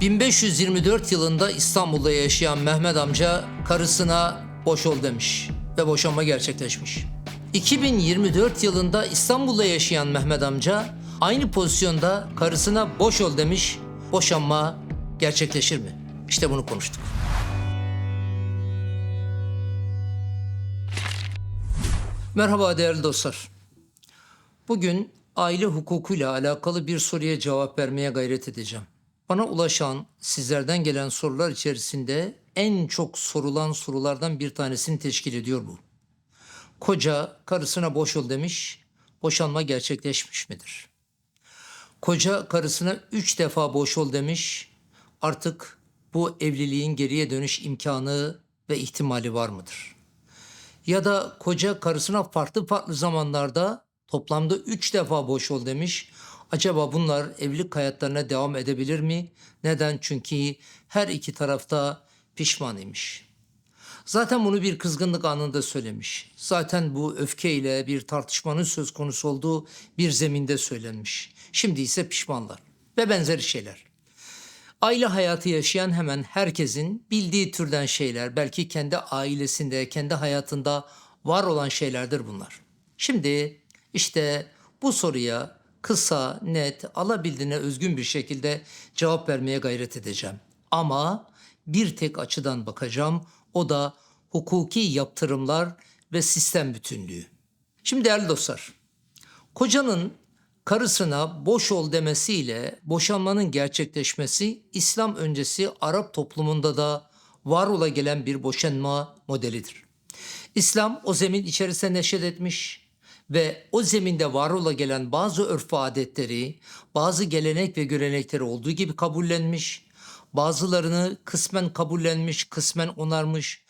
1524 yılında İstanbul'da yaşayan Mehmet amca karısına boş ol demiş ve boşanma gerçekleşmiş. 2024 yılında İstanbul'da yaşayan Mehmet amca aynı pozisyonda karısına boş ol demiş. Boşanma gerçekleşir mi? İşte bunu konuştuk. Merhaba değerli dostlar. Bugün aile hukukuyla alakalı bir soruya cevap vermeye gayret edeceğim. Bana ulaşan, sizlerden gelen sorular içerisinde en çok sorulan sorulardan bir tanesini teşkil ediyor bu. Koca karısına boş ol demiş, boşanma gerçekleşmiş midir? Koca karısına üç defa boş ol demiş, artık bu evliliğin geriye dönüş imkanı ve ihtimali var mıdır? ya da koca karısına farklı farklı zamanlarda toplamda üç defa boş ol demiş. Acaba bunlar evlilik hayatlarına devam edebilir mi? Neden? Çünkü her iki tarafta pişman imiş. Zaten bunu bir kızgınlık anında söylemiş. Zaten bu öfkeyle bir tartışmanın söz konusu olduğu bir zeminde söylenmiş. Şimdi ise pişmanlar ve benzeri şeyler. Aile hayatı yaşayan hemen herkesin bildiği türden şeyler, belki kendi ailesinde, kendi hayatında var olan şeylerdir bunlar. Şimdi işte bu soruya kısa, net, alabildiğine özgün bir şekilde cevap vermeye gayret edeceğim. Ama bir tek açıdan bakacağım. O da hukuki yaptırımlar ve sistem bütünlüğü. Şimdi değerli dostlar, Kocanın karısına boş ol demesiyle boşanmanın gerçekleşmesi İslam öncesi Arap toplumunda da var ola gelen bir boşanma modelidir. İslam o zemin içerisinde neşet etmiş ve o zeminde var ola gelen bazı örf adetleri, bazı gelenek ve görenekleri olduğu gibi kabullenmiş, bazılarını kısmen kabullenmiş, kısmen onarmış,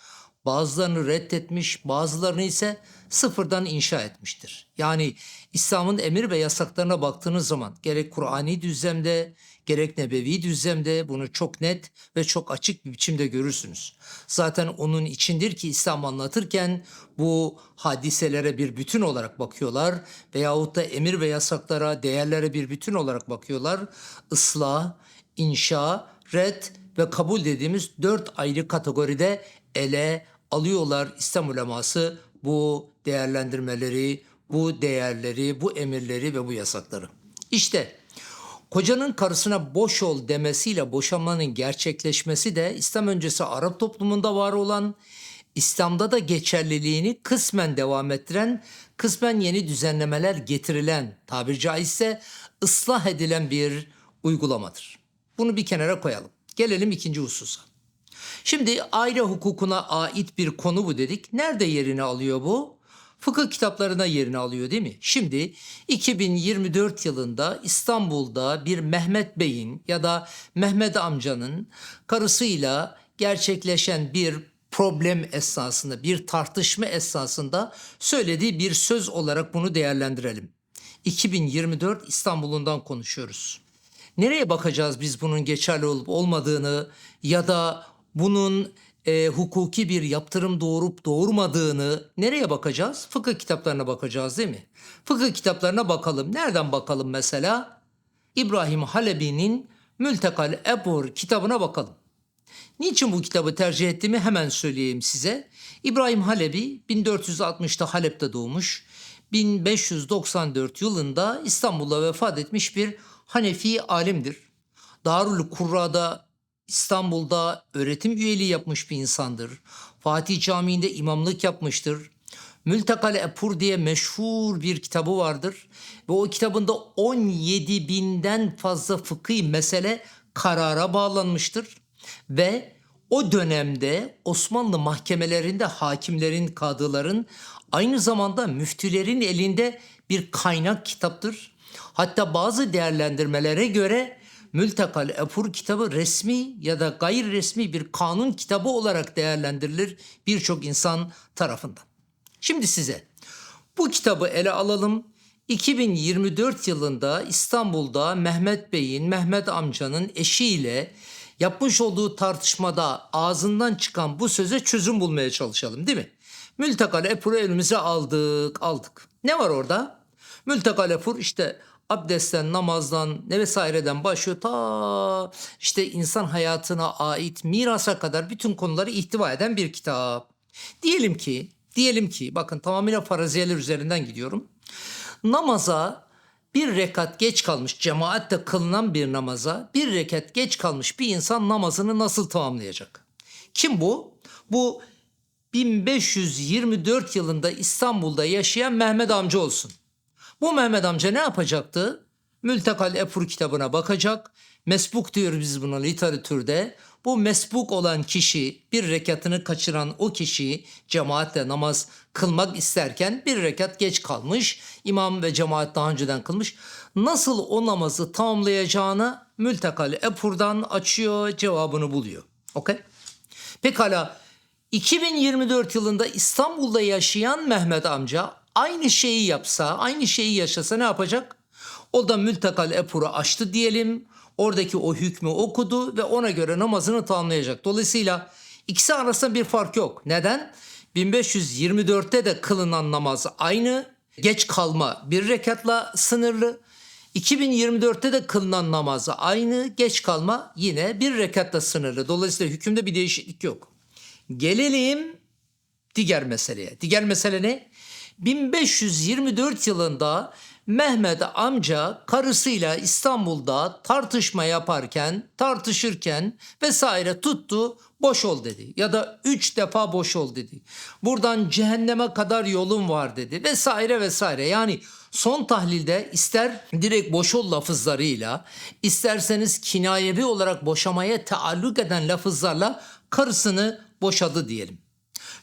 bazılarını reddetmiş, bazılarını ise sıfırdan inşa etmiştir. Yani İslam'ın emir ve yasaklarına baktığınız zaman gerek Kur'ani düzlemde gerek nebevi düzlemde bunu çok net ve çok açık bir biçimde görürsünüz. Zaten onun içindir ki İslam anlatırken bu hadiselere bir bütün olarak bakıyorlar veyahut da emir ve yasaklara, değerlere bir bütün olarak bakıyorlar. Islah, inşa, red ve kabul dediğimiz dört ayrı kategoride ele alıyorlar İslam uleması bu değerlendirmeleri, bu değerleri, bu emirleri ve bu yasakları. İşte kocanın karısına boş ol demesiyle boşanmanın gerçekleşmesi de İslam öncesi Arap toplumunda var olan, İslam'da da geçerliliğini kısmen devam ettiren, kısmen yeni düzenlemeler getirilen, tabiri caizse ıslah edilen bir uygulamadır. Bunu bir kenara koyalım. Gelelim ikinci hususa. Şimdi aile hukukuna ait bir konu bu dedik. Nerede yerini alıyor bu? Fıkıh kitaplarına yerini alıyor değil mi? Şimdi 2024 yılında İstanbul'da bir Mehmet Bey'in ya da Mehmet amcanın karısıyla gerçekleşen bir problem esnasında, bir tartışma esnasında söylediği bir söz olarak bunu değerlendirelim. 2024 İstanbul'undan konuşuyoruz. Nereye bakacağız biz bunun geçerli olup olmadığını ya da bunun e, hukuki bir yaptırım doğurup doğurmadığını nereye bakacağız? Fıkıh kitaplarına bakacağız değil mi? Fıkıh kitaplarına bakalım. Nereden bakalım mesela? İbrahim Halebi'nin Mültekal Ebur kitabına bakalım. Niçin bu kitabı tercih ettiğimi hemen söyleyeyim size. İbrahim Halebi 1460'ta Halep'te doğmuş. 1594 yılında İstanbul'da vefat etmiş bir Hanefi alimdir. Darül Kurra'da İstanbul'da öğretim üyeliği yapmış bir insandır. Fatih Camii'nde imamlık yapmıştır. Mültekal Epur diye meşhur bir kitabı vardır. Ve o kitabında 17 binden fazla fıkhi mesele karara bağlanmıştır. Ve o dönemde Osmanlı mahkemelerinde hakimlerin, kadıların aynı zamanda müftülerin elinde bir kaynak kitaptır. Hatta bazı değerlendirmelere göre Mültekal Efur kitabı resmi ya da gayri resmi bir kanun kitabı olarak değerlendirilir birçok insan tarafından. Şimdi size bu kitabı ele alalım. 2024 yılında İstanbul'da Mehmet Bey'in, Mehmet amcanın eşiyle yapmış olduğu tartışmada ağzından çıkan bu söze çözüm bulmaya çalışalım değil mi? Mültekal Efur'u elimize aldık, aldık. Ne var orada? Mültekal Efur işte abdestten, namazdan ne vesaireden başlıyor ta işte insan hayatına ait mirasa kadar bütün konuları ihtiva eden bir kitap. Diyelim ki, diyelim ki bakın tamamıyla faraziyeler üzerinden gidiyorum. Namaza bir rekat geç kalmış cemaatle kılınan bir namaza bir rekat geç kalmış bir insan namazını nasıl tamamlayacak? Kim bu? Bu 1524 yılında İstanbul'da yaşayan Mehmet amca olsun. Bu Mehmet amca ne yapacaktı? Mültekal Epur kitabına bakacak. Mesbuk diyoruz biz buna literatürde. Bu mesbuk olan kişi bir rekatını kaçıran o kişi cemaatle namaz kılmak isterken bir rekat geç kalmış. İmam ve cemaat daha önceden kılmış. Nasıl o namazı tamamlayacağını Mültekal Epur'dan açıyor cevabını buluyor. Okey? Pekala 2024 yılında İstanbul'da yaşayan Mehmet amca aynı şeyi yapsa, aynı şeyi yaşasa ne yapacak? O da Mültekal Epur'u açtı diyelim. Oradaki o hükmü okudu ve ona göre namazını tamamlayacak. Dolayısıyla ikisi arasında bir fark yok. Neden? 1524'te de kılınan namaz aynı. Geç kalma bir rekatla sınırlı. 2024'te de kılınan namaz aynı. Geç kalma yine bir rekatla sınırlı. Dolayısıyla hükümde bir değişiklik yok. Gelelim diğer meseleye. Diğer mesele ne? 1524 yılında Mehmet amca karısıyla İstanbul'da tartışma yaparken, tartışırken vesaire tuttu boş ol dedi. Ya da üç defa boş ol dedi. Buradan cehenneme kadar yolun var dedi vesaire vesaire. Yani son tahlilde ister direkt boş ol lafızlarıyla isterseniz kinayevi olarak boşamaya taalluk eden lafızlarla karısını boşadı diyelim.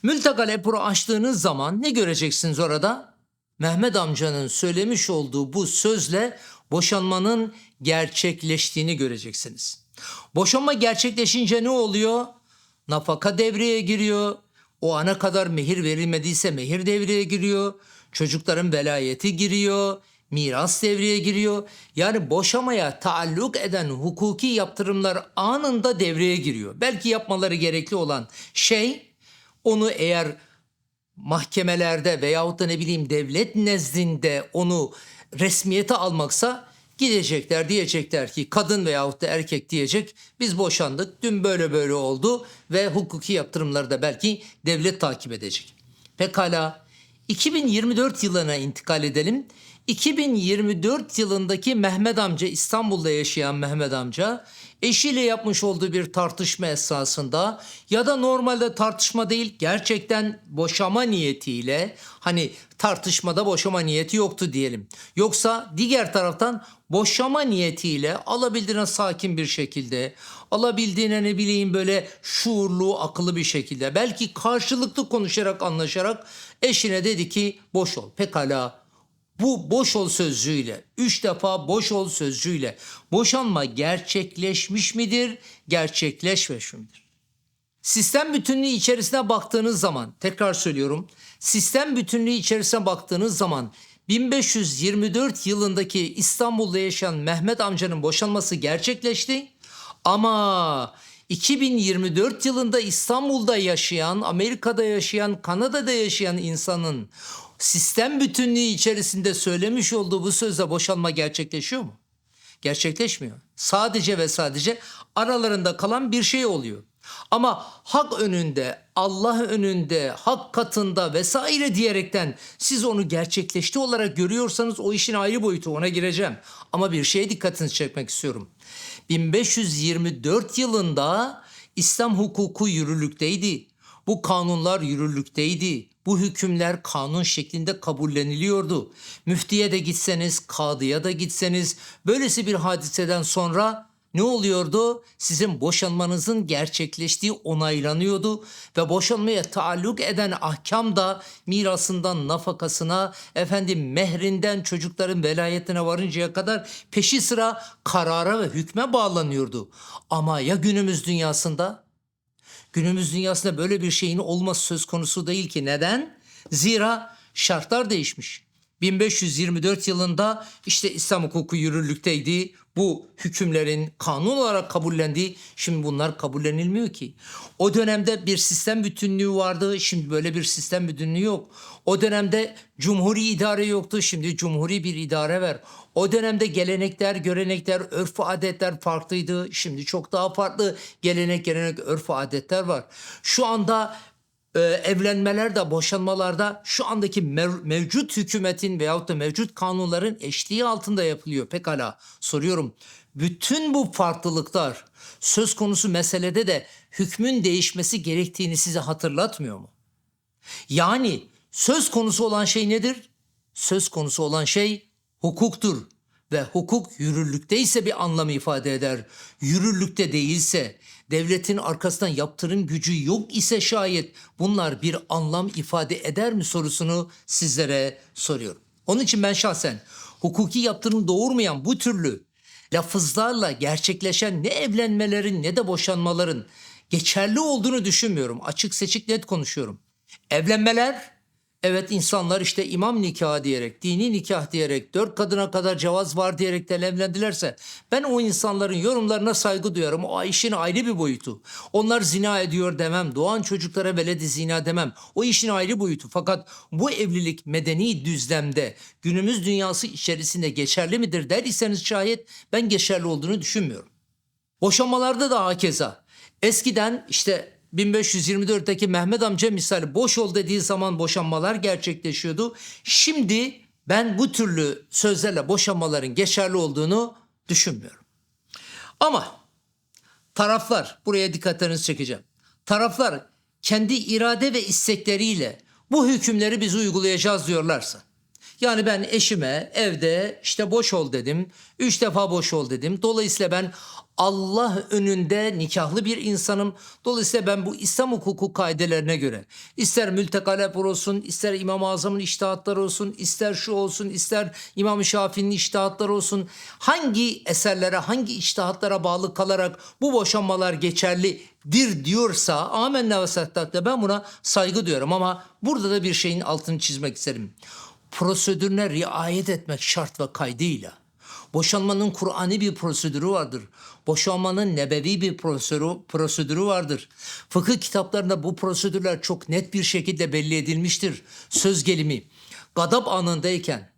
Mültekal Epur'u açtığınız zaman ne göreceksiniz orada? Mehmet amcanın söylemiş olduğu bu sözle boşanmanın gerçekleştiğini göreceksiniz. Boşanma gerçekleşince ne oluyor? Nafaka devreye giriyor. O ana kadar mehir verilmediyse mehir devreye giriyor. Çocukların velayeti giriyor. Miras devreye giriyor. Yani boşamaya taalluk eden hukuki yaptırımlar anında devreye giriyor. Belki yapmaları gerekli olan şey onu eğer mahkemelerde veyahut da ne bileyim devlet nezdinde onu resmiyete almaksa gidecekler diyecekler ki kadın veyahut da erkek diyecek biz boşandık dün böyle böyle oldu ve hukuki yaptırımları da belki devlet takip edecek. Pekala 2024 yılına intikal edelim. 2024 yılındaki Mehmet amca İstanbul'da yaşayan Mehmet amca eşiyle yapmış olduğu bir tartışma esasında ya da normalde tartışma değil gerçekten boşama niyetiyle hani tartışmada boşama niyeti yoktu diyelim. Yoksa diğer taraftan boşama niyetiyle alabildiğine sakin bir şekilde alabildiğine ne bileyim böyle şuurlu akıllı bir şekilde belki karşılıklı konuşarak anlaşarak eşine dedi ki boş ol pekala bu boş ol sözcüğüyle, üç defa boş ol sözcüğüyle boşanma gerçekleşmiş midir, gerçekleşmemiş midir? Sistem bütünlüğü içerisine baktığınız zaman, tekrar söylüyorum, sistem bütünlüğü içerisine baktığınız zaman 1524 yılındaki İstanbul'da yaşayan Mehmet amcanın boşanması gerçekleşti. Ama 2024 yılında İstanbul'da yaşayan, Amerika'da yaşayan, Kanada'da yaşayan insanın sistem bütünlüğü içerisinde söylemiş olduğu bu sözle boşanma gerçekleşiyor mu? Gerçekleşmiyor. Sadece ve sadece aralarında kalan bir şey oluyor. Ama hak önünde, Allah önünde, hak katında vesaire diyerekten siz onu gerçekleşti olarak görüyorsanız o işin ayrı boyutu ona gireceğim. Ama bir şeye dikkatinizi çekmek istiyorum. 1524 yılında İslam hukuku yürürlükteydi. Bu kanunlar yürürlükteydi. Bu hükümler kanun şeklinde kabulleniliyordu. Müftiye de gitseniz, kadıya da gitseniz böylesi bir hadiseden sonra ne oluyordu? Sizin boşanmanızın gerçekleştiği onaylanıyordu ve boşanmaya taalluk eden ahkam da mirasından nafakasına, efendim mehrinden çocukların velayetine varıncaya kadar peşi sıra karara ve hükme bağlanıyordu. Ama ya günümüz dünyasında? Günümüz dünyasında böyle bir şeyin olması söz konusu değil ki. Neden? Zira şartlar değişmiş. 1524 yılında işte İslam hukuku yürürlükteydi. Bu hükümlerin kanun olarak kabullendiği şimdi bunlar kabullenilmiyor ki. O dönemde bir sistem bütünlüğü vardı şimdi böyle bir sistem bütünlüğü yok. O dönemde cumhuri idare yoktu şimdi cumhuri bir idare var. O dönemde gelenekler, görenekler, örf adetler farklıydı. Şimdi çok daha farklı gelenek, gelenek, örf adetler var. Şu anda e, evlenmelerde, boşanmalarda şu andaki mev- mevcut hükümetin veyahut da mevcut kanunların eşliği altında yapılıyor. Pekala soruyorum. Bütün bu farklılıklar söz konusu meselede de hükmün değişmesi gerektiğini size hatırlatmıyor mu? Yani söz konusu olan şey nedir? Söz konusu olan şey hukuktur ve hukuk yürürlükte ise bir anlam ifade eder. Yürürlükte değilse, devletin arkasından yaptırım gücü yok ise şayet bunlar bir anlam ifade eder mi sorusunu sizlere soruyorum. Onun için ben şahsen hukuki yaptırım doğurmayan bu türlü lafızlarla gerçekleşen ne evlenmelerin ne de boşanmaların geçerli olduğunu düşünmüyorum. Açık seçik net konuşuyorum. Evlenmeler Evet insanlar işte imam nikahı diyerek, dini nikah diyerek, dört kadına kadar cevaz var diyerek de evlendilerse ben o insanların yorumlarına saygı duyarım. O işin ayrı bir boyutu. Onlar zina ediyor demem. Doğan çocuklara veledi zina demem. O işin ayrı boyutu. Fakat bu evlilik medeni düzlemde günümüz dünyası içerisinde geçerli midir der iseniz şayet ben geçerli olduğunu düşünmüyorum. Boşanmalarda da hakeza. Eskiden işte 1524'teki Mehmet amca misali boş ol dediği zaman boşanmalar gerçekleşiyordu. Şimdi ben bu türlü sözlerle boşanmaların geçerli olduğunu düşünmüyorum. Ama taraflar buraya dikkatlerinizi çekeceğim. Taraflar kendi irade ve istekleriyle bu hükümleri biz uygulayacağız diyorlarsa yani ben eşime evde işte boş ol dedim. Üç defa boş ol dedim. Dolayısıyla ben Allah önünde nikahlı bir insanım. Dolayısıyla ben bu İslam hukuku kaidelerine göre ister mülteka rapor olsun, ister İmam-ı Azam'ın iştihatları olsun, ister şu olsun, ister İmam-ı Şafii'nin iştihatları olsun. Hangi eserlere, hangi iştihatlara bağlı kalarak bu boşanmalar geçerlidir diyorsa amenna ve ben buna saygı duyuyorum. Ama burada da bir şeyin altını çizmek isterim prosedürüne riayet etmek şart ve kaydıyla. Boşanmanın Kur'an'i bir prosedürü vardır. Boşanmanın nebevi bir prosedürü, prosedürü vardır. Fıkıh kitaplarında bu prosedürler çok net bir şekilde belli edilmiştir. Söz gelimi. Gadap anındayken,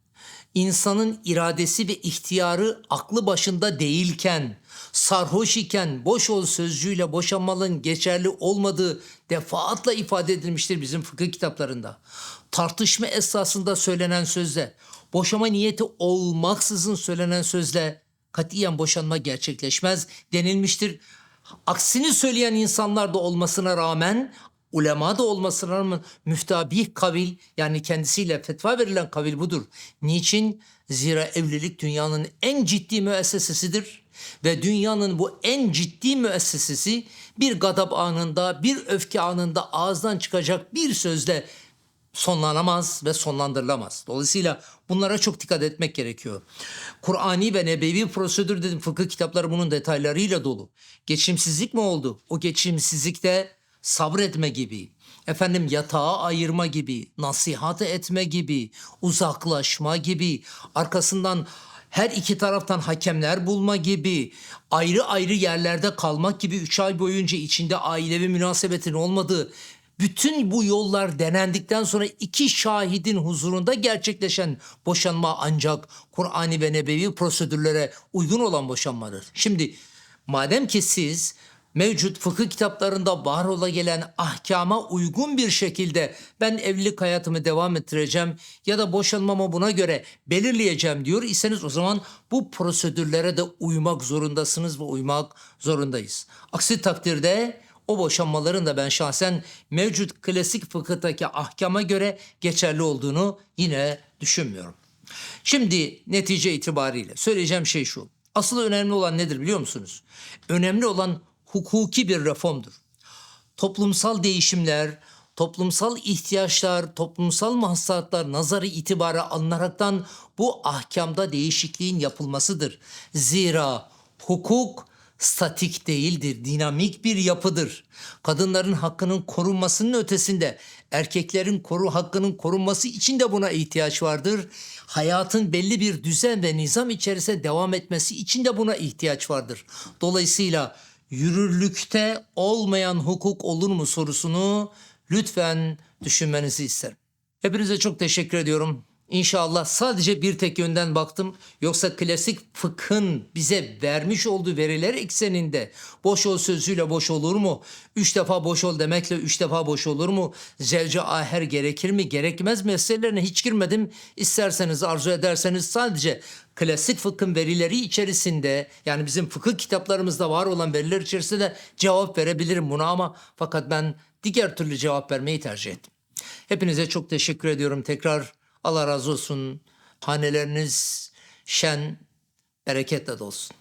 insanın iradesi ve ihtiyarı aklı başında değilken, sarhoş iken boş ol sözcüğüyle boşanmanın geçerli olmadığı defaatla ifade edilmiştir bizim fıkıh kitaplarında. Tartışma esasında söylenen sözle, boşama niyeti olmaksızın söylenen sözle katiyen boşanma gerçekleşmez denilmiştir. Aksini söyleyen insanlar da olmasına rağmen ulema da olmasına rağmen müftabih kavil yani kendisiyle fetva verilen kavil budur. Niçin? Zira evlilik dünyanın en ciddi müessesesidir ve dünyanın bu en ciddi müessesesi bir gadap anında, bir öfke anında ağızdan çıkacak bir sözle sonlanamaz ve sonlandırılamaz. Dolayısıyla bunlara çok dikkat etmek gerekiyor. Kur'ani ve nebevi prosedür dedim fıkıh kitapları bunun detaylarıyla dolu. Geçimsizlik mi oldu? O geçimsizlikte sabretme gibi, efendim yatağa ayırma gibi, nasihat etme gibi, uzaklaşma gibi, arkasından her iki taraftan hakemler bulma gibi, ayrı ayrı yerlerde kalmak gibi üç ay boyunca içinde ailevi münasebetin olmadığı bütün bu yollar denendikten sonra iki şahidin huzurunda gerçekleşen boşanma ancak Kur'ani ve nebevi prosedürlere uygun olan boşanmadır. Şimdi madem ki siz mevcut fıkıh kitaplarında var ola gelen ahkama uygun bir şekilde ben evlilik hayatımı devam ettireceğim ya da boşanmamı buna göre belirleyeceğim diyor iseniz o zaman bu prosedürlere de uymak zorundasınız ve uymak zorundayız. Aksi takdirde o boşanmaların da ben şahsen mevcut klasik fıkıhtaki ahkama göre geçerli olduğunu yine düşünmüyorum. Şimdi netice itibariyle söyleyeceğim şey şu. Asıl önemli olan nedir biliyor musunuz? Önemli olan hukuki bir reformdur. Toplumsal değişimler, toplumsal ihtiyaçlar, toplumsal mahsatlar nazarı itibara alınaraktan bu ahkamda değişikliğin yapılmasıdır. Zira hukuk statik değildir, dinamik bir yapıdır. Kadınların hakkının korunmasının ötesinde erkeklerin koru hakkının korunması için de buna ihtiyaç vardır. Hayatın belli bir düzen ve nizam içerisinde devam etmesi için de buna ihtiyaç vardır. Dolayısıyla yürürlükte olmayan hukuk olur mu sorusunu lütfen düşünmenizi isterim. Hepinize çok teşekkür ediyorum. İnşallah sadece bir tek yönden baktım. Yoksa klasik fıkhın bize vermiş olduğu veriler ekseninde boş ol sözüyle boş olur mu? Üç defa boş ol demekle üç defa boş olur mu? Zevce aher gerekir mi gerekmez meselelerine hiç girmedim. İsterseniz arzu ederseniz sadece klasik fıkhın verileri içerisinde yani bizim fıkıh kitaplarımızda var olan veriler içerisinde cevap verebilirim buna ama fakat ben diğer türlü cevap vermeyi tercih ettim. Hepinize çok teşekkür ediyorum tekrar. Allah razı olsun. Haneleriniz şen, bereketle dolsun.